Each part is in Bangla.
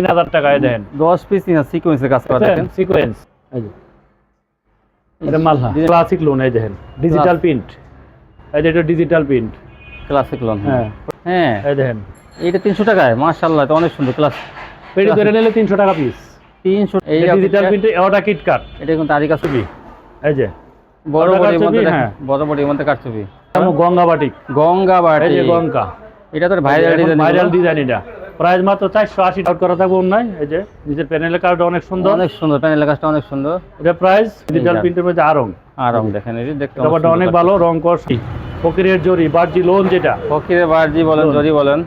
তিন হাজার টাকায় দেন। দশ পিস সিকোয়েন্সের কাজ করা দেখেন। সিকোয়েন্স এটা মালহা। ক্লাসিক লোন এই দেখেন। ডিজিটাল প্রিন্ট এই এটা ডিজিটাল প্রিন্ট ক্লাসিক লোন হ্যাঁ। হ্যাঁ। এই দেখেন। এইটা তিনশো টাকায়? মার্শাল্লাহ এটা অনেক সুন্দর ক্লাস পেটি ধরে নিলে তিনশো টাকা পিস তিনশো এই ডিজিটাল প্রিন্টে ওটা কিটকাট এটা কিন্তু তারিখ আছে ছবি। এই যে। বড় ওটা বড়ির মধ্যে হ্যাঁ। বড় বড়ির মধ্যে কারচুপি। গঙ্গা বাটিক। গঙ্গা এটা তো ভাইরাল ডিজাইন ভাইরাল ডিজাইন এটা। প্রাইস মাত্র চারশো আশি টাকা করা থাকবে অন্যায়। এই যে নিজের প্যানেলের কার্ড অনেক সুন্দর। অনেক সুন্দর প্যানেলের কাজটা অনেক সুন্দর। এটা প্রাইস ডিজিটাল প্রিন্টের মধ্যে আরং আর দেখেন এই দেখতে ব্যাপারটা অনেক ভালো রং কর ফকিরের জরি বার্জি লোন যেটা। ফকিরে বারজি বলেন জরি বলেন।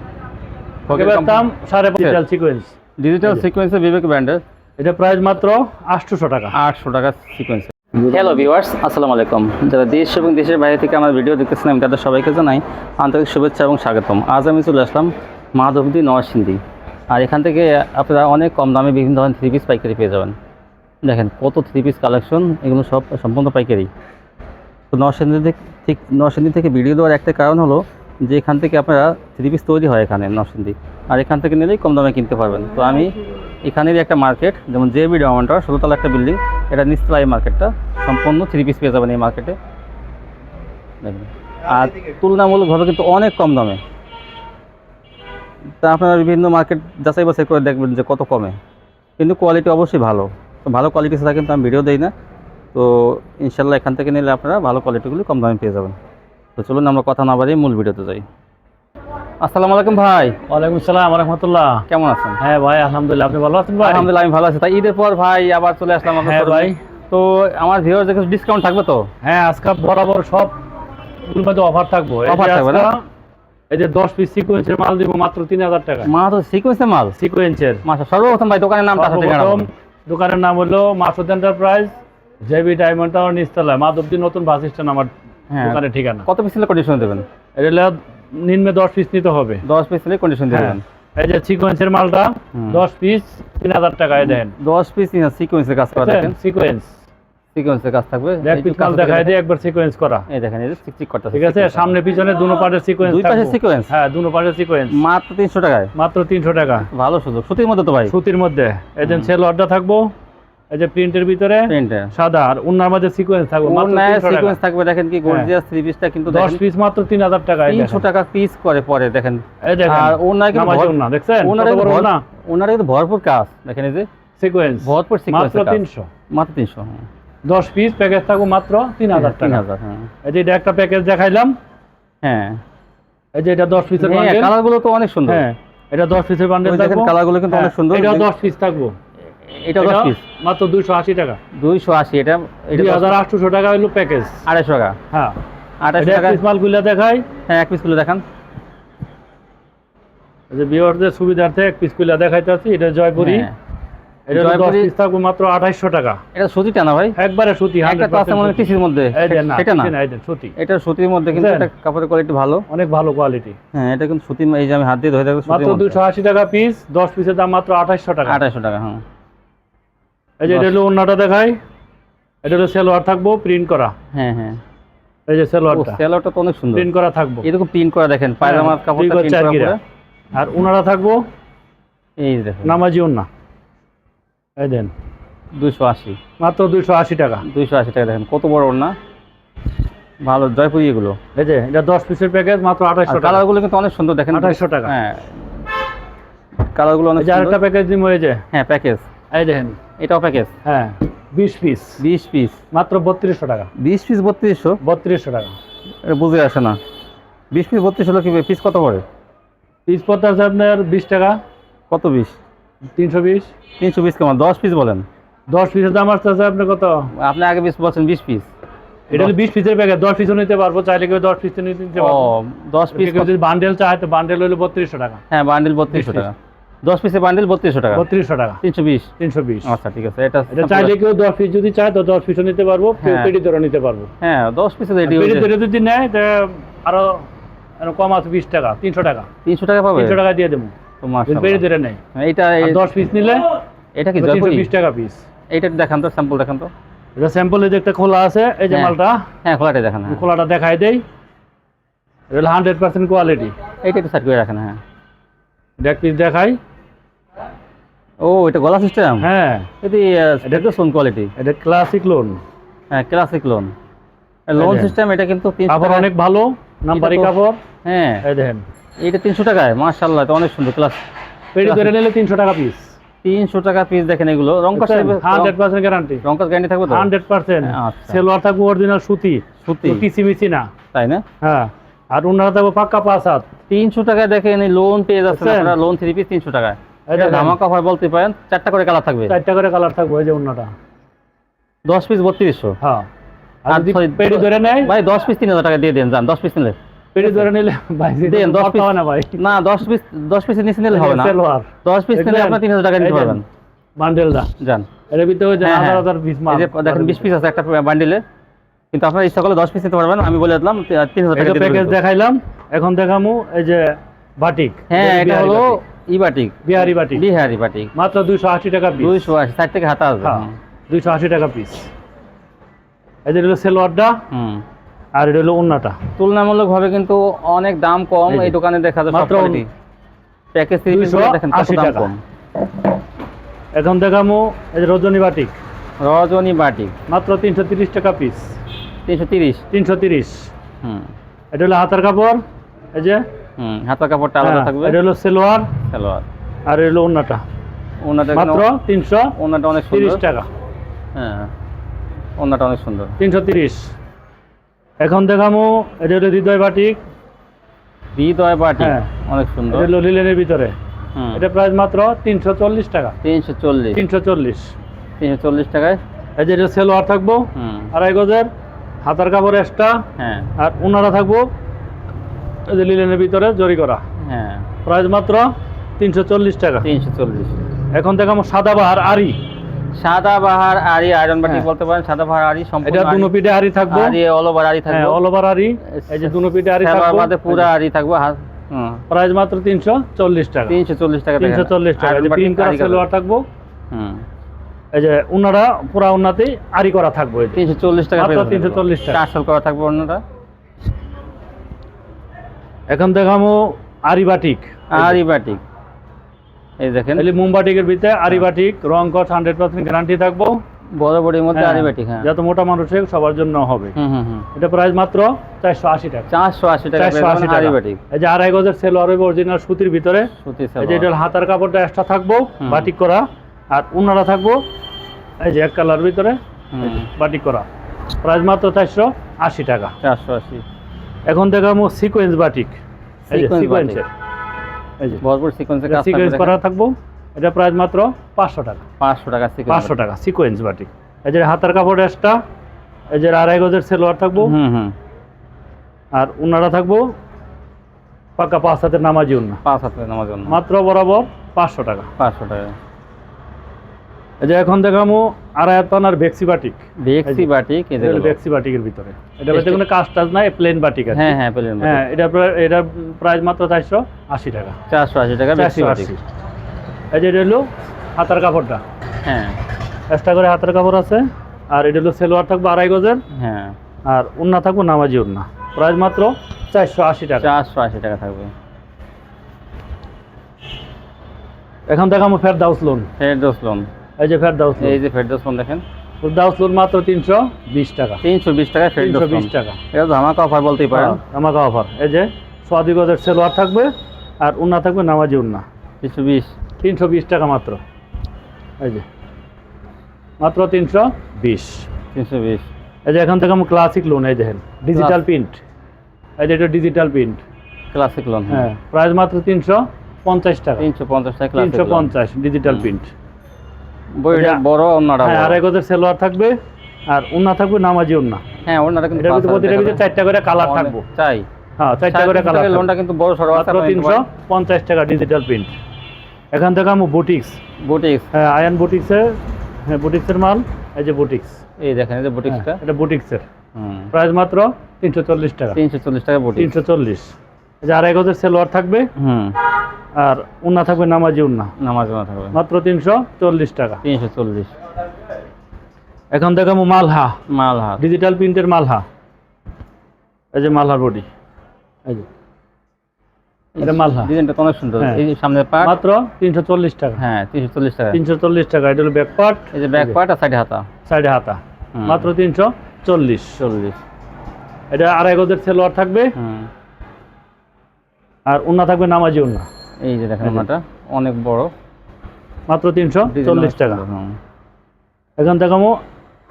এবার দাম সাড়ে ডিজিটাল সিকোয়েন্স ডিজিটাল সিকোয়েন্সে বিবেক ব্র্যান্ডের এটা প্রাইস মাত্র আটশোশো টাকা। আটশো টাকা সিকোয়েন্স হ্যালো ভিউয়ার্স আসসালামু আলাইকুম। যারা দেশ এবং দেশের বাইরে থেকে আমার ভিডিও দেখতেছেন আমি তাদের সবাইকে জানাই আন্তরিক শুভেচ্ছা এবং স্বাগতম। আজ আমি চলে আসলাম মাধবদী নরসিংদী আর এখান থেকে আপনারা অনেক কম দামে বিভিন্ন ধরনের থ্রি পিস পাইকারি পেয়ে যাবেন। দেখেন কত থ্রি পিস কালেকশন এগুলো সব সম্পূর্ণ পাইকারি। তো নরসিংদী থেকে ঠিক নরসিংদী থেকে ভিডিও দেওয়ার একটা কারণ হলো যে এখান থেকে আপনারা থ্রি পিস তৈরি হয় এখানে নরসিংদী আর এখান থেকে নিলেই কম দামে কিনতে পারবেন। তো আমি এখানেরই একটা মার্কেট যেমন জে বি ডাউনটার ষোলোতলা একটা বিল্ডিং এটা নিচতলা এই মার্কেটটা সম্পূর্ণ থ্রি পিস পেয়ে যাবেন এই মার্কেটে দেখবেন। আর তুলনামূলকভাবে কিন্তু অনেক কম দামে। তা আপনারা বিভিন্ন মার্কেট যাচাই বাছাই করে দেখবেন যে কত কমে। কিন্তু কোয়ালিটি অবশ্যই ভালো। তো ভালো কোয়ালিটি ছাড়া কিন্তু আমি ভিডিও দিই না। তো ইনশাল্লাহ এখান থেকে নিলে আপনারা ভালো কোয়ালিটিগুলি কম দামে পেয়ে যাবেন। তো চলুন আমরা কথা না বাড়িয়ে মূল ভিডিওতে যাই। আসসালামু আলাইকুম ভাই। ওয়ালাইকুম সালাম রহমতুল্লাহ। কেমন আছেন? হ্যাঁ ভাই আলহামদুলিল্লাহ। আপনি ভালো আছেন ভাই? আলহামদুলিল্লাহ আমি ভালো আছি। তাই ঈদের পর ভাই আবার চলে আসলাম আপনার হ্যাঁ ভাই। তো আমার ভিউয়ার কিছু ডিসকাউন্ট থাকবে তো? হ্যাঁ আজকে বরাবর সব অফার থাকব। যে থাকবে না? এই যে দশ পিস সিকোয়েন্সের মাল দিব মাত্র তিন হাজার টাকা। মা তো সিকোয়েন্সে মাল? সিকোয়েন্সের মাসা সর্বপ্রথম ভাই দোকানের নামটা আছে ঠিকানা দোকানের নাম হলো Masud enterprise JB diamond tower Madhabdi নতুন বাস স্ট্যান্ড আমার হ্যাঁ। দোকানের ঠিকানা। কত পিস কন্ডিশন দেবেন? এটা নিম্নে দশ পিস নিতে হবে। দশ পিস নিলে কন্ডিশন হ্যাঁ। দেবেন। এই যে সিকোয়েন্সের মালটা হুম। দশ পিস তিন হাজার টাকায় দেন। দশ পিস সিকোয়েন্সের কাজ করা দেখেন। সিকোয়েন্স সিকোয়েন্সের কাজ থাকবে। দেখায় একবার সিকোয়েন্স করা। এই দেখেন এই যে চিকচিক করতেছে ঠিক আছে? সামনে পিছনে দুনো পাশের সিকোয়েন্স দুই পাশে সিকোয়েন্স হ্যাঁ দুনো পাশের সিকোয়েন্স মাত্র তিনশো টাকায়? মাত্র তিনশো টাকা। ভালো সুযোগ। সুতির মধ্যে তো ভাই? সুতির মধ্যে। এই যে থাকব। এই যে প্রিন্টের ভিতরে সাদা আর উন্নার মধ্যে সিকোয়েন্স থাকবে মাত্র 300 সিকোয়েন্স থাকবে দেখেন কি গর্জিয়াস থ্রি পিসটা কিন্তু দশ পিস মাত্র তিন হাজার টাকা এই তিনশো দেখেন। টাকা পিস করে পরে দেখেন। এই দেখেন আর ওনার কিন্তু দেখছেন? ওনার? ওনার কিন্তু ভরপুর কাজ দেখেন এই যে। সিকোয়েন্স ভরপুর সিকোয়েন্স মাত্র তিনশো। মাত্র তিনশো দশ পিস প্যাকেজ থাকব মাত্র তিন হাজার তিন টাকা হাজার। হ্যাঁ এই যে এটা একটা প্যাকেজ দেখাইলাম। হ্যাঁ। এই যে এটা দশ পিসের হ্যাঁ কালারগুলো তো অনেক সুন্দর। হ্যাঁ এটা দশ পিসের বান্ডেল দেখেন থাকব। কালারগুলো কিন্তু অনেক হ্যাঁ, সুন্দর। এটা দশ পিস থাকব। এটা দশ পিস মাত্র দুইশো আশি টাকা। দুইশো আশি এটা দুই হাজার আটশোশো টাকা হলো প্যাকেজ আড়াইশো টাকা। হ্যাঁ। আড়াইশো টাকা। পিস মালগুলো দেখাই। হ্যাঁ এক পিসগুলো দেখান। এই যে বিওয়ারদের সুবিধার্থে এক পিসগুলা দেখাইতে আছি এটা জয়পুরি। হ্যাঁ। এটা পিস থাকব মাত্র টাকা। এটা সুতিটা না ভাই? একবারে সুতি একটা তো আছে মনে টিসির মধ্যে। না সুতি। এটা সুতির মধ্যে কিন্তু এটা কাপড়ের কোয়ালিটি ভালো। অনেক ভালো কোয়ালিটি হ্যাঁ এটা কিন্তু সুতি এই যে আমি হাত দিয়ে ধরে মাত্র টাকা পিস দশ পিসের দাম মাত্র আঠাইশশো টাকা। টাকা হ্যাঁ। এই যে এটা হলো দেখাই। এটা হলো সেলোয়ার থাকব প্রিন্ট করা। হ্যাঁ হ্যাঁ। এই যে ও সেলোয়ারটা সেলোয়ারটা তো অনেক সুন্দর। প্রিন্ট করা থাকব। এরকম প্রিন্ট করা দেখেন পায়জামার হ্যাঁ, কাপড়টা প্রিন্ট করা আর ওনারা থাকব এই দেখেন নামাজি ওন্না এই দেন দুইশো আশি। মাত্র দুইশো আশি টাকা। দুইশো আশি টাকা দেখেন কত বড় না ভালো জয়পুরি এগুলো। এই যে এটা দশ পিসের প্যাকেজ মাত্র আঠাইশশো টাকা। কালারগুলো কিন্তু অনেক সুন্দর দেখেন। আঠাইশশো টাকা। হ্যাঁ কালারগুলো অনেক আরেকটা প্যাকেজ দিব এই যে। হ্যাঁ প্যাকেজ এই দেখেন। এটাও প্যাকেজ হ্যাঁ বিশ পিস বিশ পিস মাত্র বত্রিশশো টাকা। বিশ পিস বত্রিশশো? বত্রিশশো টাকা। এটা বুঝে আসে না। বিশ পিস বত্রিশ হলো কি পিস কত পড়ে? পিস পড়তে আছে আপনার বিশ টাকা। কত বিশ তিনশো বিশ? তিনশো পিস কেমন? দশ পিস বলেন। দশ পিসের দাম আসতে আছে আপনার কত? আপনি আগে বিশ বলছেন বিশ পিস এটা হলো বিশ পিসের প্যাকেজ দশ পিসও নিতে পারব চাইলে কেউ দশ পিস নিতে পারব। দশ পিস যদি বান্ডেল চায় তো বান্ডেল হলো বত্রিশশো টাকা। হ্যাঁ বান্ডিল বত্রিশশো টাকা। দশ পিসের বান্ডিল বত্রিশশো টাকা। বত্রিশশো টাকা। তিনশো বিশ। তিনশো বিশ। আচ্ছা ঠিক আছে এটা এটা চাইলে কেউ দশ পিস যদি চায় তো দশ পিসও নিতে পারব হ্যাঁ। পেটি ধরে নিতে পারব। হ্যাঁ দশ পিসে পেটি ধরে যদি নেয় আরও আরও কম আছে বিশ টাকা তিনশো টাকা। তিনশো টাকা পাবে? তিনশো টাকা দিয়ে দেবো। তো মাশাআল্লাহ। পেটি ধরে নেয়। এইটা আর এই- দশ পিস নিলে এটা কি জয়পুরি বিশ টাকা পিস এইটা দেখান তো স্যাম্পল দেখান তো। এটা স্যাম্পল যে একটা খোলা আছে এই যে। মালটা। হ্যাঁ খোলাটাই দেখান খোলাটা দেখাই দেই। এটা হান্ড্রেড পার্সেন্ট কোয়ালিটি এইটা একটু সাইড করে রাখেন হ্যাঁ। এটা পিস দেখাই। ও এটা গলা সিস্টেম হ্যাঁ। এটি এটা তো সোন কোয়ালিটি এটা ক্লাসিক লোন হ্যাঁ ক্লাসিক লোন লোন সিস্টেম এটা কিন্তু তিনশো অনেক ভালো নাম্বারি কাপড়। হ্যাঁ। এই দেখেন। এটা তিনশো টাকায়? মার্শাল্লাহ এটা অনেক সুন্দর ক্লাস পেডি ধরে নিলে তিনশো টাকা পিস তিনশো টাকা পিস দেখেন এগুলো। রং কাজ হান্ড্রেড পার্সেন্ট গ্যারান্টি রং কাজ গ্যারান্টি থাকবে তো? হান্ড্রেড পার্সেন্ট আচ্ছা। সেলোয়ার থাকবে অরিজিনাল সুতি। সুতি। না। তাই না? হ্যাঁ। আর ওনারা থাকবে পাক্কা পাঁচ হাত। তিনশো টাকায় দেখেন এই লোন পেয়ে? আপনারা লোন থ্রি পিস তিনশো টাকায়। ধামাকা অফার বলতে পারেন চারটা করে কালার থাকবে। চারটা করে কালার থাকবে ওই যে অন্যটা দশ পিস বত্রিশশো। হ্যাঁ। আর যদি ধরে নেয়? ভাই দশ পিস তিন হাজার টাকা দিয়ে দেন যান দশ পিস নিলে। পেডি ধরে নিলে ভাই দেন, দশ কথা না ভাই। না দশ পিস দশ পিসের নিচে নিলে হবে না। সেলোয়ার দশ পিস নিলে দেখলেন? আপনার টাকা নিতে পারবেন বান্ডেলটা যান। এর ভিতরে ওই হ্যাঁ, হাজার হ্যাঁ। হাজার পিস মাল। দেখেন বিশ পিস আছে একটা বান্ডিলে কিন্তু আপনার ইচ্ছা করলে দশ পিস নিতে পারবেন। আমি বলে দিলাম তি- তিন হাজার টাকা প্যাকেজ দেখাইলাম। এখন দেখামু এই যে বাটিক হ্যাঁ এটা হলো বাটিক। ইবাটিক বিহারি বাটিক বিহারি বাটিক মাত্র দুইশো আশি টাকা পিস দুইশো আশি ষাট থেকে হাতা আসবে হ্যাঁ দুইশো আশি টাকা পিস এই যে হলো সেলোয়ারটা হুম। আর এটা হলো উন্নাটা তুলনামূলকভাবে কিন্তু অনেক দাম কম এই দোকানে দেখা যায় মাত্র প্যাকেজ থ্রি পিস 280 দেখেন কত দাম টাকা। কম। এখন দেখামু এই যে রজনী বাটিক। রজনী বাটিক। মাত্র তিনশো তিরিশ টাকা পিস তিনশো তিরিশ। তিনশো তিরিশ। হুম। এটা হলো হাতার কাপড় এই যে। হুম হাতের কাপড়টা আলাদা হ্যাঁ, থাকবে। এটা হলো সেলোয়ার। সালোয়ার। আর এটা হলো উন্নাটা ওনাটা মাত্র তিনশো ওনাটা অনেক তিরিশ টাকা। হ্যাঁ ওনাটা অনেক সুন্দর। তিনশো তিরিশ। এখন দেখামু এটা হলো হৃদয় বাটিক হৃদয় বাটিক হ্যাঁ। অনেক সুন্দর। এটা হলো লিলেনের ভিতরে। এটা প্রাইস মাত্র তিনশো চল্লিশ টাকা। তিনশো চল্লিশ। তিনশো চল্লিশ। তিনশো চল্লিশ টাকায়। এই যে এটা সেলোয়ার থাকব আড়াই গজের হাতার কাপড় এক্সট্রা হ্যাঁ। আর উনারা থাকব এই যে লিলেনের ভিতরে জরি করা। হ্যাঁ। প্রাইস মাত্র তিনশো চল্লিশ টাকা। তিনশো চল্লিশ। এখন দেখাবো সাদা বাহার আরি সাদা বাহার আরি আয়রন বাটিক হ্যাঁ। বলতে পারেন সাদা বাহার আরি সম্পূর্ণ এটা দুনো পিঠে আরি থাকব। আরি অল ওভার আরি হ্যাঁ থাকবে অল ওভার আরি এই যে দুনো পিঠে আরি সালোয়ার থাকব। বাদে পুরা আরি থাকব হাত প্রাইস মাত্র তিনশো চল্লিশ টাকা। তিনশো চল্লিশ টাকা তিনশো চল্লিশ টাকা। এই পিন করা। সেলোয়ার থাকব। হুম। এই যে উনারা পুরা উন্নাতেই আরি করা থাকব এই যে। তিনশো চল্লিশ টাকা মাত্র পেয়ে 340 টাকা। চারশো করা থাকবে অন্যটা এখন দেখাবো আরি বাটিক আরি বাটিক এই দেখেন। তাহলে মোমবাটিকের ভিতরে আরি বাটিক রং কস হান্ড্রেড পার্সেন্ট গ্যারান্টি থাকব। বড় বড়ির মধ্যে হ্যাঁ, আরি বাটিক হ্যাঁ। যত মোটা মানুষের সবার জন্য হবে। এটা প্রাইস মাত্র চারশো আশি টাকা। চারশো আশি টাকা চারশো আশি যাবেন টাকা। আরি এই যে আড়াই গজের সেল হবে অরিজিনাল সুতির ভিতরে। সুতি এই যে এটা সালোয়ার হাতার কাপড়টা এক্সট্রা থাকব বাটিক করা। আর উনারা থাকব এই যে এক কালার ভিতরে বাটিক করা। প্রাইস মাত্র চারশো আশি টাকা। চারশো আশি। এখন দেখাবো সিকোয়েন্স বাটিক সিকোয়েন্সের এই যে। ভরপুর সিকোয়েন্সে কাজ সিকোয়েন্স করা থাকব। এটা প্রাইস মাত্র পাঁচশো টাকা। পাঁচশো টাকা সিকোয়েন্স পাঁচশো টাকা সিকোয়েন্স বাটি। এই যে হাতার কাপড় এক্সট্রা এই যে আড়াই গজের সেলোয়ার থাকব। হুম হুম আর উনারা থাকব পাকা পাঁচ হাতের নামাজি উন্না। পাঁচ হাতে নামাজি উন্না। মাত্র বরাবর পাঁচশো টাকা। পাঁচশো টাকা। যে এখন দেখামো আড়াই হাত পানার ভেক্সি বাটিক বেক্সি বাটিক ভেক্সি বাটিকের ভিতরে। এটা ভিতরে কোনো কাজ টাজ নাই প্লেন বাটিক আছে হ্যাঁ হ্যাঁ পেলেন হ্যাঁ এটা এটা প্রাইস মাত্র চারশো আশি টাকা। চারশো আশি টাকা বেক্সি চারশো বাটিক। এই যে এটা হলো হাতার কাপড়টা। হ্যাঁ। এক্সট্রা করে হাতের কাপড় আছে। আর এটা হলো সেলোয়ার থাকব আড়াই গজের। হ্যাঁ। আর উন্না থাকব নামাজি উন্না। প্রাইস মাত্র চারশো আশি টাকা। চারশো আশি টাকা থাকবে। এখন দেখাবো ফেরদাউস লোন ফেরদোস লোন এই যে ফেরদাউস এই যে ফেরদোস লোন দেখেন। ফেরদাউস লোন মাত্র তিনশো বিশ টাকা। তিনশো বিশ টাকা তিনশো বিশ টাকা। এটা ধামাকা অফার বলতেই পারেন। হ্যাঁ, আমাকে অফার এই যে সোয়াদি গজের সেলোয়ার থাকবে আর উন্না থাকবে নামাজি উন্না। তিনশো বিশ। তিনশো বিশ টাকা মাত্র। এই যে মাত্র তিনশো বিশ। তিনশো বিশ। এই যে এখান থেকে আমি ক্লাসিক লোন এই দেখেন ডিজিটাল প্রিন্ট এই যে এটা ডিজিটাল প্রিন্ট ক্লাসিক লোন হ্যাঁ। প্রাইস মাত্র তিনশো পঞ্চাশ টাকা। তিনশো পঞ্চাশ টাকা তিনশো পঞ্চাশ ডিজিটাল প্রিন্ট বইটা বড় অন্যটা হ্যাঁ আড়াই গজের সেলোয়ার থাকবে আর উন্না থাকবে নামাজি উন্না। হ্যাঁ অন্যটা কিন্তু এটার ভিতরে হাজার ভিতরে চারটা করে কালার থাকব। চাই। হ্যাঁ চারটা করে কালার লোনটা কিন্তু বড় সড়ো আছে মাত্র তিনশো পঞ্চাশ টাকা ডিজিটাল প্রিন্ট এখান থেকে আমি বুটিক্স বুটিক্স হ্যাঁ আয়ান বুটিক্সের হ্যাঁ বুটিক্সের মাল এই যে বুটিক্স এই দেখেন এই যে বুটিক্সটা হ্যাঁ, এটা বুটিক্সের প্রাইস মাত্র তিনশো চল্লিশ টাকা। তিনশো চল্লিশ টাকা বুটিক্স তিনশো চল্লিশ। এই যে আড়াই গজের সেলোয়ার থাকবে হুম। আর উন্না থাকবে নামাজি উন্না। নামাজ না থাকবে। মাত্র তিনশো চল্লিশ টাকা। তিনশো চল্লিশ। এখন দেখাবো মালহা। মাল হাত ডিজিটাল প্রিন্টের মালহা। এই যে মালহার বডি এই যে। এটা মালহা। ডিজাইনটা অনেক সুন্দর। হ্যাঁ। এই যে সামনের পার্ট মাত্র তিনশো চল্লিশ টাকা। হ্যাঁ তিনশো চল্লিশ টাকা। তিনশো চল্লিশ টাকা। এটা হলো ব্যাক পার্ট এই যে ব্যাক পার্ট আর সাইডে হাতা। সাইডে হাতা। মাত্র তিনশো চল্লিশ। চল্লিশ। এটা আড়াই গজের সেলোয়ার থাকবে। হুম। আর উন্না থাকবে নামাজি উন্না। এই যে দেখেন ওনাটা অনেক বড়। মাত্র তিনশো চল্লিশ টাকা। হুম। এখান আমো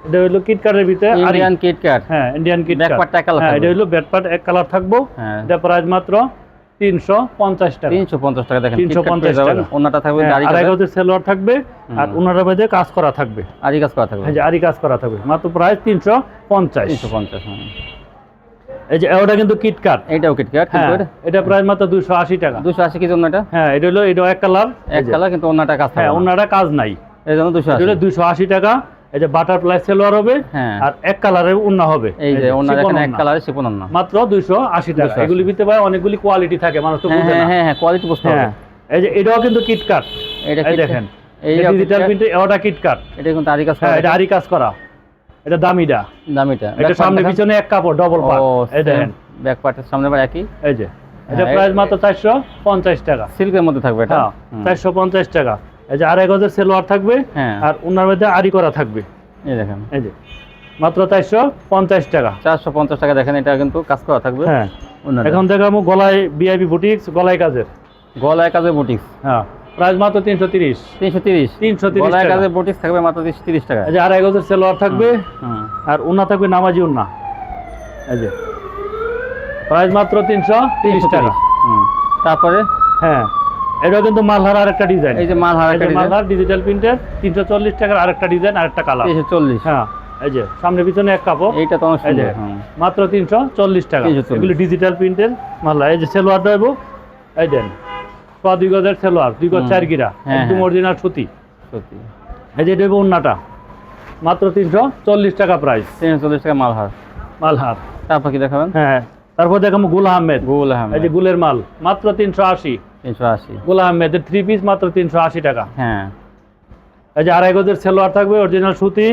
এটা হলো কিটকাটের ভিতরে ইন্ডিয়ান কিট কাট হ্যাঁ ইন্ডিয়ান কিট Back part টা এক হ্যাঁ এটা। হলো ব্যাট পার্ট এক কালার থাকব। হ্যাঁ। এটা প্রাইস মাত্র তিনশো পঞ্চাশ টাকা। তিনশো পঞ্চাশ টাকা দেখেন 350 350 টাকা। ওনাটা থাকবে হ্যাঁ, আরি আড়াই কাজ সেলোয়ার থাকবে আর। উনার মধ্যে কাজ করা থাকবে। আরি কাজ করা থাকবে। এই যে আরি কাজ করা থাকবে। মাত্র প্রাইস তিনশো পঞ্চাশ। তিনশো পঞ্চাশ। এই যে ওটা কিন্তু কিটকাট এইটাও কিট কাট হ্যাঁ এটা প্রাইস মাত্র দুশো আশি টাকা। দুশো আশি কি জন্য এটা? হ্যাঁ এটা হলো এটা এক কালার। এক কালার কিন্তু ওনাটা কাজ হ্যাঁ থাকবে কাজ নাই। এই জন্য দুশো এটা আশি হলো দুশো আশি টাকা। এই যে বাটারফ্লাই সেলোয়ার হবে। হ্যাঁ। আর এক কালারের উন্না হবে। এই যে ওনার শিফন এখানে এক কালারে শিপন ওনা মাত্র দুইশো আশি টাকা। এগুলি ভিতরে ভাই অনেকগুলি কোয়ালিটি থাকে মানুষ তো হ্যাঁ বুঝে হ্যাঁ না। হ্যাঁ হ্যাঁ কোয়ালিটি বুঝতে হবে। এই যে এটাও কিন্তু কিটকাট এটা। দেখেন। এই ডিজিটাল প্রিন্টে ওটা কিটকাট এটা কিন্তু আরি কাজ করা। এটা আরি কাজ করা। এটা দামিটা। দামিটা। এটা সামনে পিছনে এক কাপড় ডবল পার্ট এই দেখেন। ব্যাক পার্টের সামনে বার একই? এই যে। এটা হ্যাঁ, প্রাইস মাত্র চারশো পঞ্চাশ টাকা। সিল্কের মধ্যে থাকবে এটা? হ্যাঁ হুম। চারশো পঞ্চাশ টাকা। এই যে আড়াই গজের সেলোয়ার থাকবে হ্যাঁ। আর উনার মধ্যে আরি করা থাকবে। এই দেখেন। এই যে। মাত্র চারশো পঞ্চাশ টাকা। চারশো পঞ্চাশ টাকা দেখেন এটা কিন্তু কাজ করা থাকবে। হ্যাঁ। এখন দেখাবো গলায় বিআইপি বুটিক্স গলায় কাজের। গলায় কাজের বুটিক্স হ্যাঁ। প্রাইস মাত্র তিনশো তিরিশ। তিনশো তিরিশ। 330 গলায়। কাজে বুটিক্স থাকবে মাত্র তিরিশ তিরিশ টাকা। এই যে আড়াই গজের সেলোয়ার থাকবে। আর উন্না থাকবে নামাজি উন্না। এই যে। প্রাইস মাত্র তিনশো তিরিশ টাকা। তারপরে? হ্যাঁ। এটাও কিন্তু মালহার আরেকটা ডিজাইন এই যে মাল হারা মালহার ডিজিটাল প্রিন্টের তিনশো চল্লিশ টাকার আরেকটা ডিজাইন আরেকটা কালার তিনশো চল্লিশ। হ্যাঁ। এই যে সামনে পিছনে এক কাপড়। এইটা তো এই যে সুন্দর মাত্র তিনশো চল্লিশ টাকা। 340 এগুলো ডিজিটাল প্রিন্টের মাল্লা এই যে সেলোয়ার দেবো। এই দেন। সোয়া দুই গজের সেলোয়ার দুই গজ চার গিরা হ্যাঁ, একদম হ্যাঁ। অরিজিনাল সুতি। সত্যি এই যে দেবো উন্নাটা মাত্র তিনশো চল্লিশ টাকা প্রাইস তিনশো চল্লিশ টাকা মাল হার মালহার। তারপর কি দেখাবেন? হ্যাঁ তারপর দেখাবো গুল আহমেদ। গুল এই যে গুলের মাল মাত্র তিনশো আশি। তিনশো আশি। গুল আহমেদের থ্রি পিস মাত্র তিনশো আশি টাকা। হ্যাঁ। এই যে আড়াই গজের সেলোয়ার থাকবে অরিজিনাল সুতি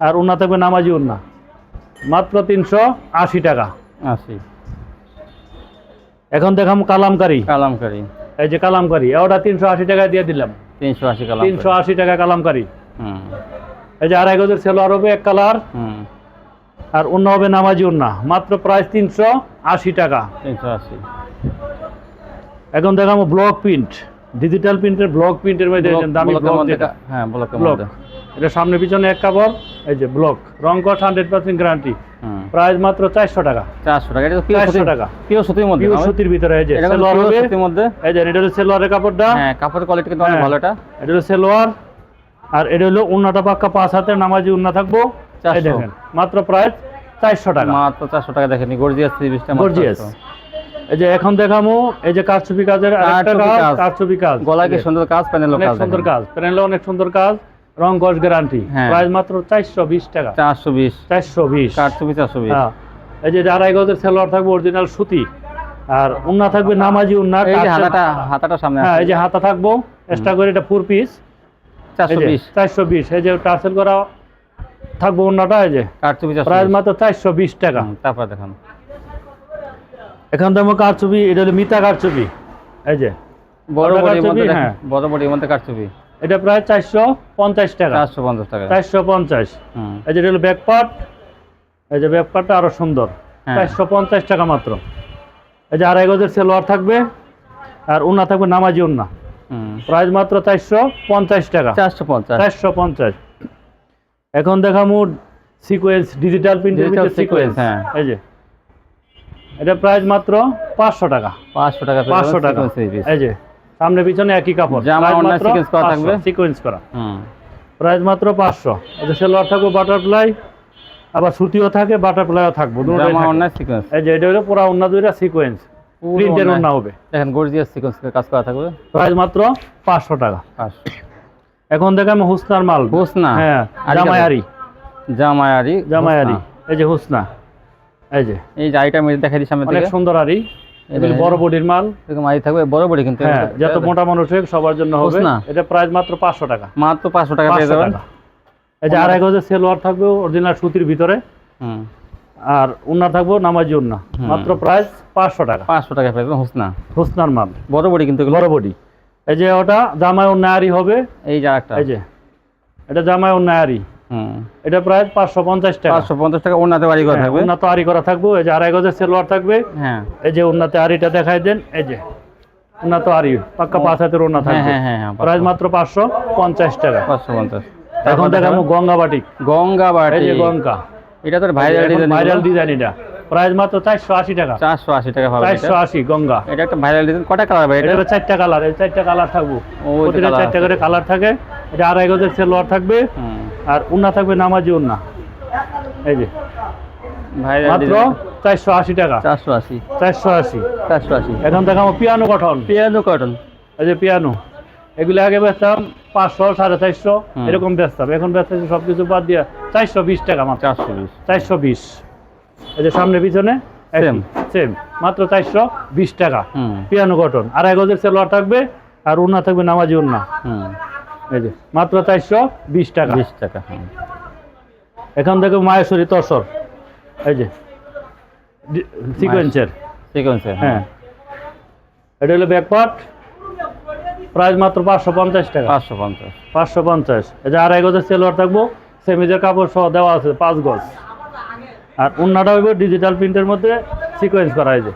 আর উন্না থাকবে নামাজি উন্না মাত্র তিনশো আশি টাকা। আশি। এখন দেখাবো কালামকারি। কালামকারি। এই যে কালামকারি ওটা তিনশো আশি টাকায় দিয়ে দিলাম। তিনশো আশি কালাম তিনশো আশি টাকা কালামকারি। করি এই যে আড়াই গজের সেলোয়ার হবে এক কালার। আর অন্য হবে নামাজি উন্না মাত্র প্রাইস তিনশো আশি টাকা। তিনশো আশি। এখন দেখাবো ব্লক প্রিন্ট ডিজিটাল প্রিন্টের ব্লক প্রিন্টের মধ্যে দামি ব্লক হ্যাঁ ব্লক। এটা সামনে পিছনে এক কাপড় এই যে ব্লক রং কট হান্ড্রেড পার্সেন্ট গ্যারান্টি প্রাইস মাত্র চারশো টাকা। চারশো টাকা এটা তো পিওর 400 সুতির টাকা। পিওর সুতির মধ্যে পিওর না? সুতির ভিতরে এই যে সেলোয়ার হবে। মধ্যে। এই যে এটা হলো সেলোয়ারের কাপড়টা। হ্যাঁ কাপড়ের কোয়ালিটি কিন্তু অনেক হ্যাঁ। ভালো এটা। এটা হলো সেলোয়ার। আর এটা হলো উন্নাটা পাক্কা পাঁচ হাতের নামাজি উন্না থাকব। এই দেখেন মাত্র প্রাইস চারশো টাকা। মাত্র চারশো টাকা দেখেনি গর্জিয়াস থ্রি পিসটা গর্জিয়াস এই যে এখন দেখামো এই যে কারচুপি কাজের আরেকটা কাজ কাজ। কারচুপি কাজ। গলায় কি সুন্দর কাজ প্যানেল অনেক কাজ সুন্দর কাজ প্যানেলে অনেক সুন্দর কাজ। রং গস গ্যারান্টি হ্যাঁ। প্রাইস মাত্র চারশো বিশ টাকা। চারশো বিশ। চারশো বিশ। চারশো বিশ। হ্যাঁ। এই যে আড়াই গজের সেলোয়ার থাকবে অরিজিনাল সুতি। আর উন্না থাকবে নামাজি উন্না এই যে হাতাটা হাতাটা সামনে হ্যাঁ এই যে হাতা থাকব এক্সট্রা করে এটা ফোর পিস চারশো বিশ। চারশো বিশ। এই যে টার্সেল করা থাকব অন্যটা এই যে। চারশো প্রাইস বিশ। মাত্র চারশো বিশ টাকা। তারপর দেখুন। এখান থেকে কারচুপি এটা হলো মিতা কারচুপি এই যে। বড় ওটা বড়ির মধ্যে কাঠচুপি, হ্যাঁ। বড় মধ্যে কাঠচুপি এটা প্রায় চারশো পঞ্চাশ টাকা। চারশো পঞ্চাশ টাকা। চারশো পঞ্চাশ। এই যেটা হলো ব্যাক পার্ট এই যে ব্যাক পার্টটা আরও সুন্দর। হ্যাঁ। চারশো পঞ্চাশ টাকা মাত্র। এই যে আড়াই গজের সেলোয়ার থাকবে। আর উন্না থাকবে নামাজি উন্না। হুম। প্রাইস মাত্র চারশো পঞ্চাশ টাকা। চারশো পঞ্চাশ। চারশো পঞ্চাশ। এখন দেখামু সিকোয়েন্স ডিজিটাল প্রিন্টের সিকোয়েন্স হ্যাঁ। এই যে। এটা প্রাইস মাত্র পাঁচশো টাকা। পাঁচশো টাকা পাঁচশো টাকা। এই যে। সামনে পিছনে একই কাপড়। জামা ওড়না sequence করা থাকবে? সিকোয়েন্স করা। হুম। প্রাইস মাত্র পাঁচশো। এটা সেলোয়ার থাকবে বাটারফ্লাই আবার সুতিও থাকে বাটারফ্লাইও থাকব দুটোই জামা থাকে। অন্যায় সিকোয়েন্স এই যে এটা হলো পুরা অন্য দুইটা সিকোয়েন্স প্রিন্টের অন্য। হবে। দেখেন গর্জিয়াস সিকোয়েন্স কাজ করা থাকবে। প্রাইস মাত্র পাঁচশো টাকা। পাঁচশো। এখন দেখাম হুসনার মাল। হুসনা? হ্যাঁ জামায়ারি জামায়ারি জামায়ারি। এই যে হুসনা। এই যে। এই যে আইটা মেরে দেখাই দিই সামনে অনেক সুন্দর আরি। এগুলি বড় বডির মাল। এরকম আই থাকবে বড় বড়ি কিন্তু হ্যাঁ যত মোটা মানুষ হোক সবার জন্য হবে। এটা প্রাইস মাত্র পাঁচশো টাকা। মাত্র পাঁচশো টাকা পেয়ে যাবেন। এই যে আড়াই গজের সেলোয়ার থাকবে অরিজিনাল সুতির ভিতরে। হুম। আর উন্না থাকব নামাজি উন্না। মাত্র প্রাইস পাঁচশো টাকা। পাঁচশো টাকা প্রাইস হোসনা হুসনার মাল। বড় বড়ি কিন্তু বড় বডি। এই যে ওটা জামাই উন্না হবে। এই যে একটা এই যে। এটা জামাই উন্না আরি হুম এটা প্রাইস পাঁচশো পঞ্চাশ টাকা। পাঁচশো পঞ্চাশ টাকা ওনাতে বাড়ি করা হ্যাঁ, থাকবে? উন্না তো আরি করা থাকব এই যে আড়াই গজের সেলোয়ার থাকবে। হ্যাঁ। এই যে উন্নাতে আরিটা দেখাই দেন এই যে উন্না তো আরি পাক্কা পাঁচ হাতের উন্না হ্যাঁ থাকবে। হ্যাঁ হ্যাঁ হ্যাঁ প্রাইস মাত্র পাঁচশো পঞ্চাশ টাকা। পাঁচশো পঞ্চাশ। এখন দেখাবো গঙ্গা গঙ্গা এই যে গঙ্গা। এটা তো ভাইরাল ডিজাইন ভাইরাল ডিজাইন এটা। প্রাইস মাত্র চারশো আশি টাকা। চারশো আশি টাকা ভালো চারশো আশি গঙ্গা। এটা একটা ভাইরাল ডিজাইন কটা কালার ভাই এটা চারটা কালার এই চারটা কালার থাকব। প্রতিটা চারটা করে কালার থাকে। এটা আড়াই গজের সেলোয়ার থাকবে। হুম। আর উন্না থাকবে নামাজি উন্না। এই যে। মাত্র চারশো আশি টাকা। চারশো আশি। চারশো আশি। চারশো আশি। এখন দেখাবো পিয়ানো গঠন। পেঁয়াজও কটন এই যে পিয়ানো। এগুলো আগে বেচতাম পাঁচশো সাড়ে চারশো। এরকম বেচতাম। এখন বেচতেছি সব কিছু বাদ দিয়ে চারশো বিশ টাকা মাত্র। চারশো বিশ। চারশো বিশ। এই যে সামনে পিছনে Same. সেম মাত্র চারশো বিশ টাকা। পিয়ানো কটন আড়াই গজের সেলোয়ার থাকবে আর উন্না থাকবে নামাজি উন্না। মাত্র চারশো বিশ টাকা। বিশ টাকা হুম এখান থেকে মায়েশ্বরী তসর এই যে সিকোয়েন্সের ঠিক আছে হ্যাঁ। এটা হলো ব্যাকপার্ট প্রাইস মাত্র পাঁচশো পঞ্চাশ টাকা। পাঁচশো পঞ্চাশ। পাঁচশো পঞ্চাশ। এই যে আড়াই গজের সেলোয়ার থাকব সেমিজের কাপড় সহ দেওয়া আছে পাঁচ গজ। আর উন্নাটা হইব ডিজিটাল প্রিন্টের মধ্যে সিকোয়েন্স করা হয়েছে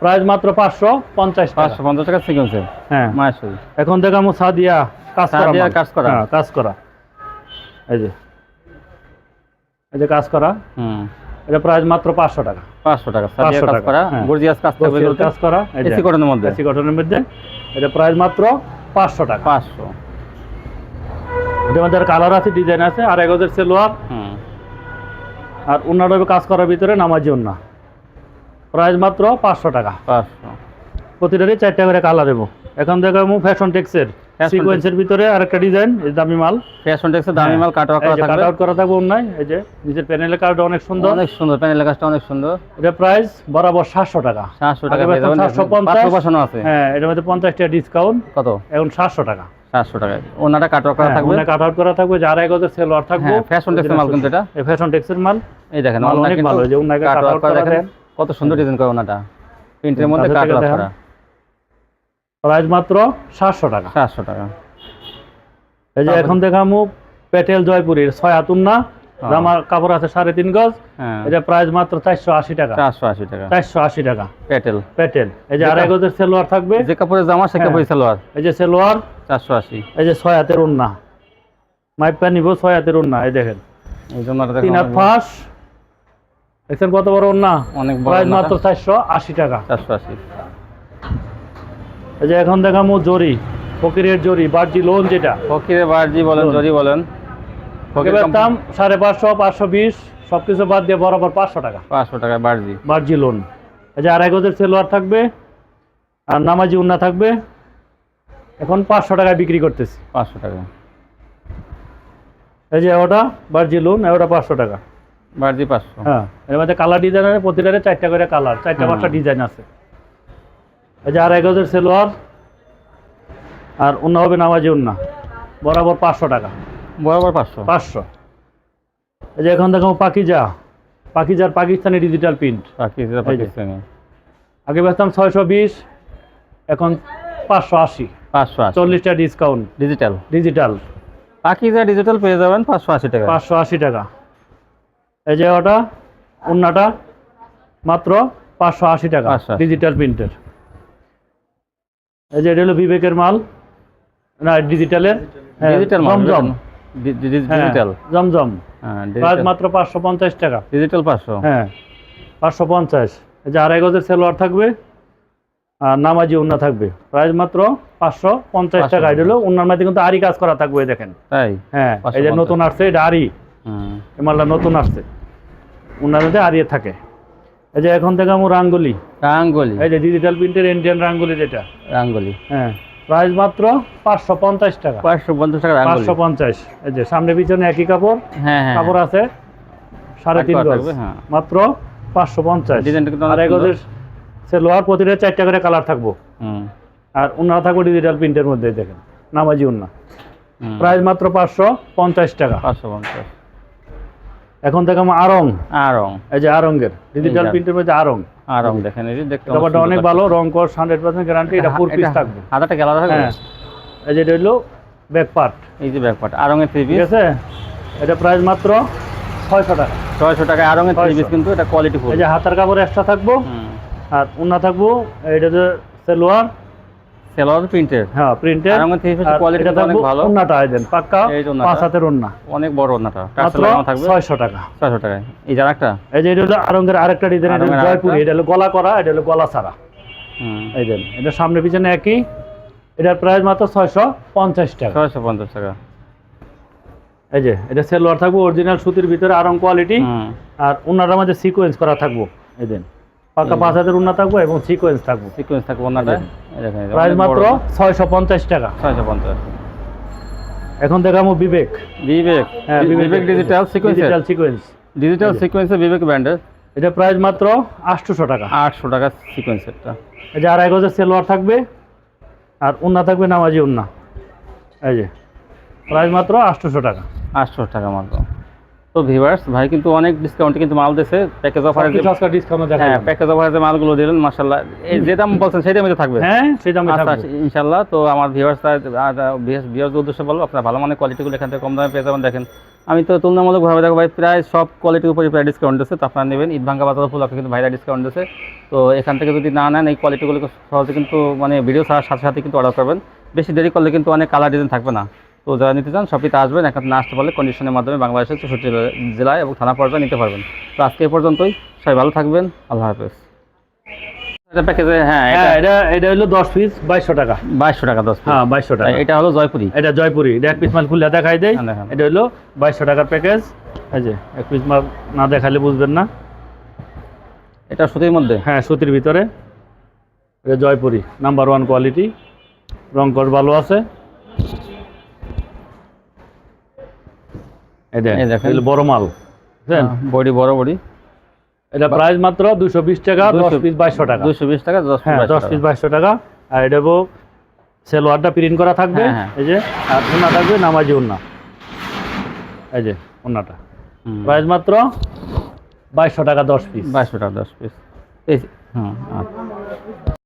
প্রাইস মাত্র পাঁচশো পঞ্চাশ পাঁচশো পঞ্চাশ টাকা সিকোয়েন্সের হ্যাঁ। মায়েশ্বরী। এখন আমি সাদিয়া। কাজ করা কাজ করা। হ্যাঁ কাজ করা। এই যে এই যে কাজ করা হুম। এটা প্রাইস মাত্র পাঁচশো টাকা। পাঁচশো টাকা। সাদিয়া কাজ করা হ্যাঁ। গর্জিয়াস কাজ থাকবে কাজ করা এসি কটনের মধ্যে? এসি কটনের মধ্যে। এটা প্রাইস মাত্র পাঁচশো টাকা। পাঁচশো। এটার মধ্যে কালার আছে ডিজাইন আছে আর এগোদের সেলোয়ার। হুম। আর উন্নাটা কাজ করার ভিতরে নামাজি উন্না প্রাইস মাত্র পাঁচশো টাকা। পাঁচশো। প্রতিটারই চারটা করে কালার দেবো। এখন দেখাবো ফ্যাশন টেক্সের সিকোয়েন্সের ভিতরে আরেকটা ডিজাইন এই দামি মাল। ফ্যাশন টেক্সের দামি মাল কাটা করা থাকবে। কাট আউট করা থাকবে উন্নায় এই যে নিচের প্যানেলের কার্ড অনেক সুন্দর। অনেক সুন্দর প্যানেলের কাজটা অনেক সুন্দর। এটা প্রাইস বরাবর সাতশো টাকা। সাতশো টাকা আগে পেয়ে যাবেন 750 পাঁচশো বসানো আছে। হ্যাঁ এটার মধ্যে পঞ্চাশ টাকা ডিসকাউন্ট কত? এখন সাতশো টাকা। সাতশো টাকা। ওনাটা কাটা করা থাকবে। কাট আউট করা থাকবে। যারা সেলোয়ার থাকবে হ্যাঁ, fashion মাল কিন্তু এটা। এই ফ্যাশন টেক্সের মাল। এই দেখেন অনেক ভালো, যে ওনাকে work out করা দেখেন। কত সুন্দর ডিজাইন করে ওনাটা। প্রিন্টের মধ্যে কাট দেখান। করা। প্রাইস মাত্র সাতশো টাকা। সাতশো টাকা। এই যে? এখন দেখামু পেটেল জয়পুরের ছয় হাতুন না জামার কাপড় আছে সাড়ে তিন গজ। হ্যাঁ। এটা প্রাইস মাত্র চারশো আশি টাকা। চারশো আশি টাকা। চারশো আশি টাকা। পেটেল। পেটেল। এই যে আড়াই গজের সেলোয়ার থাকবে। যে কাপড়ের জামা সে হ্যাঁ। কাপড়ের সালোয়ার। এই যে সেলোয়ার। চারশো আশি। এই যে ছয় হাতের উন্না মাইপা নিব ছয় হাতের উন্না এই দেখেন। তিন হাত ফাঁস। দেখছেন কত বড় উন্না অনেক বড় প্রাইস মাত্র চারশো আশি টাকা। চারশো আশি। এই যে এখন দেখামু জরি ফকিরের জরি বার্জি লোন যেটা। ফকিরে বারজি বলেন। জরি বলেন। ফকির এবার দাম সাড়ে পাঁচশো পাঁচশো বিশ সব কিছু বাদ দিয়ে বরাবর পাঁচশো টাকা। পাঁচশো টাকা বারজি। বার্জি লোন। এই যে আড়াই গজের সেলোয়ার থাকবে আর নামাজি উন্না থাকবে। এখন পাঁচশো টাকায় বিক্রি করতেছি। পাঁচশো টাকা। এই যে ওটা বার্জি লোন ওটা পাঁচশো টাকা। বারজি পাঁচশো। হ্যাঁ এর মধ্যে কালার ডিজাইন আছে প্রতিটারে চারটা করে কালার চারটা পাঁচটা ডিজাইন আছে। এই যে আড়াই গজের সেলোয়ার আর অন্য হবে নামাজি উন্না। বরাবর পাঁচশো টাকা। বরাবর পাঁচশো? পাঁচশো। এই যে এখন দেখো পাকিজা। পাকিজার পাকিস্তানি ডিজিটাল প্রিন্ট পাকিস্তান পাকিস্তানি। আগে বেচতাম ছয়শো বিশ এখন পাঁচশো আশি। পাঁচশো চল্লিশটা discount digital digital Pakeeza digital পেয়ে যাবেন পাঁচশো আশি টাকা। পাঁচশো আশি টাকা। এই যে ওটা অন্যটা মাত্র পাঁচশো আশি টাকা 580 ডিজিটাল প্রিন্টের এই যে এটা হলো বিবেকের মাল। না ডিজিটালের। হ্যাঁ, ডিজিটাল জমজম। হ্যাঁ, ডিজিটাল। জমজম। হ্যাঁ প্রাইস মাত্র পাঁচশো পঞ্চাশ টাকা। ডিজিটাল পাঁচশো। হ্যাঁ পাঁচশো পঞ্চাশ। এই যে আড়াই গজের সেলোয়ার থাকবে আর নামাজি উন্না থাকবে। প্রাইস মাত্র পাঁচশো পঞ্চাশ টাকা। এটা হলো উন্নার মধ্যে কিন্তু আরি কাজ করা থাকবে দেখেন। তাই? হ্যাঁ এই যে নতুন আসছে এটা আরি মালটা নতুন আসছে। উন্নার মধ্যে আরিয়ে থাকে। এই যে এখন থেকে আমার রাঙ্গুলি। রাঙ্গলি। এই যে ডিজিটাল প্রিন্টের ইন্ডিয়ান রাঙ্গুলি যেটা। রাঙ্গলি। হ্যাঁ প্রাইস মাত্র পাঁচশো পঞ্চাশ টাকা। পাঁচশো পঞ্চাশ টাকা পাঁচশো পঞ্চাশ। এই যে সামনে পিছনে একই কাপড় হ্যাঁ হ্যাঁ কাপড় আছে সাড়ে তিন গজ। হ্যাঁ। মাত্র পাঁচশো পঞ্চাশ। ডিজাইনটা কিন্তু অনেক আর এগোদের সেলোয়ার প্রতিটা চারটা করে কালার থাকব। আর উন্না থাকব ডিজিটাল প্রিন্টের মধ্যে দেখেন। নামাজি উন্না। প্রাইস মাত্র পাঁচশো পঞ্চাশ টাকা। পাঁচশো পঞ্চাশ। এখন দেখাবো আরং। আরং। এই যে আরঙ্গের ডিজিটাল প্রিন্টের মধ্যে আরং। আরং দেখেন এই যে দেখতে কাপড়টা অনেক ভালো রং কস হান্ড্রেড পার্সেন্ট গ্যারান্টি এটা ফোর পিস থাকবে। হাতাটা গেলা থাকবে হ্যাঁ এই যে এটা হলো ব্যাক পার্ট এই যে ব্যাক ব্যাকপার্ট আরঙের থ্রি ঠিক পিস আছে? এটা প্রাইস মাত্র ছয়শো টাকা। ছয়শো টাকায় আরঙের থ্রি পিস কিন্তু এটা কোয়ালিটি ফুল এই যে হাতার কাপড় এক্সট্রা থাকব। আর উন্না থাকব এটা যে সেলোয়ার সেলোয়ার প্রিন্টের হ্যাঁ প্রিন্টের আরঙের থ্রি পিসের কোয়ালিটি অনেক ভালো। উন্নাটা দেন পাক্কা যে। পাঁচ হাতের উন্না অনেক বড় ওনাটা মাত্র টার্সেল থাকবে? ছয়শো টাকা। ছয়শো টাকায়। এই যার একটা এই যে এটা হলো আরঙ্গের আরেকটা ডিজাইন এটা জয়পুরি এটা হলো গলা করা এটা হলো গলা ছাড়া। হুম। এই দেন এটা সামনে পিছনে একই। এটার প্রাইস মাত্র ছয়শো পঞ্চাশ টাকা। ছয়শো পঞ্চাশ টাকা। এই যে এটা সেলোয়ার থাকব অরিজিনাল সুতির ভিতরে আরং কোয়ালিটি আর উন্নাটার মাঝে সিকোয়েন্স করা থাকব। এই দেন পাক্কা পাঁচ হাজার উন্না থাকব এবং সিকোয়েন্স থাকব। সিকোয়েন্স থাকবে ওনাটা যে প্রাইস মাত্র ছয়শো পঞ্চাশ টাকা। ছয়শো পঞ্চাশ। এখন দেখাবো বিবেক। বিবেক? হ্যাঁ Bibek digital sequence digital sequence digital সিকোয়েন্সে বিবেক ব্র্যান্ডের? এটা প্রাইস মাত্র আটশোশো টাকা। আটশো টাকা সিকোয়েন্সেরটা এই যে আড়াই গজের সেলোয়ার থাকবে আর উন্না থাকবে নামাজি উন্না। এই যে। প্রাইস মাত্র আটশোশো টাকা। আটশো টাকা মাত্র। তো ভিভার্স ভাই কিন্তু অনেক ডিসকাউন্টে কিন্তু মাল দিয়েছে। প্যাকেজ অফারে হ্যাঁ প্যাকেজ অফারে যে মালগুলো দিলেন মার্শাল্লাহ এই যে দাম বলছেন সেই দামে থাকবে। হ্যাঁ সেটা আমি আচ্ছা থাকব। ইনশাল্লাহ তো আমার ভিউয়ার্স ভিউয়ার্স উদ্দেশ্যে বলব আপনার ভালো মানের কোয়ালিটিগুলো এখান থেকে কম দামে পেয়ে যাবেন। দেখেন আমি তো তুলনামূলকভাবে দেখো ভাই প্রায় সব কোয়ালিটির উপরে প্রায় ডিসকাউন্ট দিচ্ছে তো আপনারা নেবেন। ঈদ ভাঙ্গা বাজার ফুল কিন্তু ভাইরা ডিসকাউন্ট দিচ্ছে তো এখান থেকে যদি না নেন এই কোয়ালিটিগুলো সহজে কিন্তু মানে ভিডিও ছাড়ার সাথে সাথে কিন্তু অর্ডার করবেন। বেশি দেরি করলে কিন্তু অনেক কালার ডিজাইন থাকবে না। তো যারা নিতে চান সবইতে আসবেন। এখানে না আসতে পারলে কন্ডিশনের মাধ্যমে বাংলাদেশের চৌষট্টি জেলায় এবং থানা পর্যায়ে নিতে পারবেন। তো আজকে এ পর্যন্তই। সবাই ভালো থাকবেন। আল্লাহ হাফেজ। এটা প্যাকেজে হ্যাঁ হ্যাঁ এটা এটা হলো পিস টাকা। টাকা। হ্যাঁ টাকা। এটা হলো জয়পুরি। এটা জয়পুরি। এটা এক পিস মাল খুলে দেখাই দেয় হ্যাঁ, এটা হলো বাইশশো টাকার প্যাকেজ এই যে এক পিস মাল না দেখালে বুঝবেন না। এটা সুতির মধ্যে? হ্যাঁ সুতির ভিতরে। এটা জয়পুরি নাম্বার ওয়ান কোয়ালিটি রং কস ভালো আছে। বড় মাল বুঝলেন বডি বড় বডি। এটা প্রাইস মাত্র দুশো বিশ টাকা দশ পিস বাইশশো টাকা। দুশো বিশ টাকা দশ হ্যাঁ দশ পিস বাইশশো টাকা। আর এটা সেলোয়ারটা প্রিন্ট করা থাকবে। হ্যাঁ, হ্যাঁ। এই যে আর উন্না থাকবে নামাজি উন্না এই যে উন্নাটা প্রাইস মাত্র বাইশশো টাকা দশ পিস। বাইশশো টাকা দশ পিস। এই আচ্ছা।